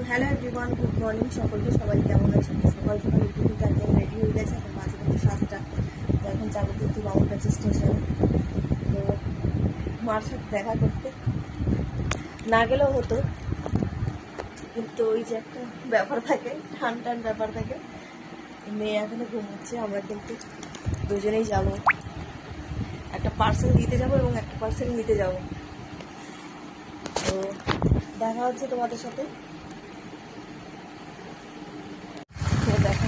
তো hello everyone good morning সকলকে, সবাই কেমন আছেন? তো সকাল সকাল কিন্তু একদম রেডি হয়ে গেছে, এখন মাঝে কিন্তু সাতটা। তো এখন যাব কিন্তু বাবুর কাছে স্টেশনে তো মার সাথে দেখা করতে। না গেলেও হতো। কিন্তু ওই যে একটা ব্যাপার থাকে টান টান ব্যাপার থাকে। মেয়ে এখনও ঘুমোচ্ছে, আমরা কিন্তু দুজনেই যাব। একটা পার্সেল দিতে যাব এবং একটা পার্সেল নিতে যাব। তো দেখা হচ্ছে তোমাদের সাথে তো দেখো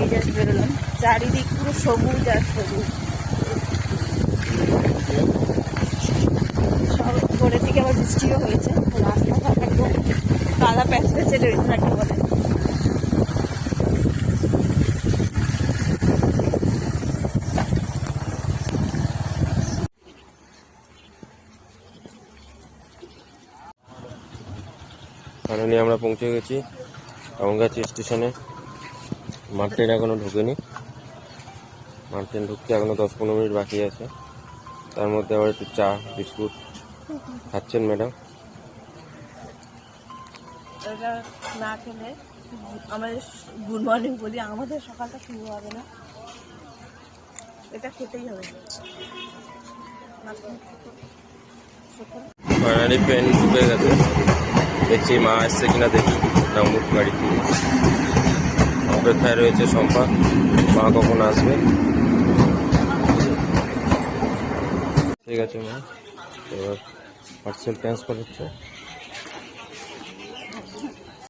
এই জাস্ট বেরোলাম। চারিদিক পুরো সবুজ আর সবুজ। সব করে থেকে আবার বৃষ্টিও হয়েছে। রাস্তাঘাট একদম কাদা প্যাচ প্যাচে রয়েছে নাকি বলে। ফাইনালি আমরা পৌঁছে গেছি। আমগাছি স্টেশনে। মার ট্রেন এখনও ঢুকেনি। মার ট্রেন ঢুকতে এখনও দশ পনেরো মিনিট বাকি আছে। তার মধ্যে আবার একটু চা বিস্কুট খাচ্ছেন ম্যাডাম। না খেলে আমাদের গুড মর্নিং বলি আমাদের সকালটা শুরু হবে না। এটা খেতেই হবে। ফাইনালি ট্রেন ঢুকে গেছে। দেখছি মা আসছে কিনা দেখি। না মুখ গাড়ি অপেক্ষায় রয়েছে শম্পা। মা কখন আসবে? ঠিক আছে মা। এবার পার্সেল ট্রান্সফার হচ্ছে।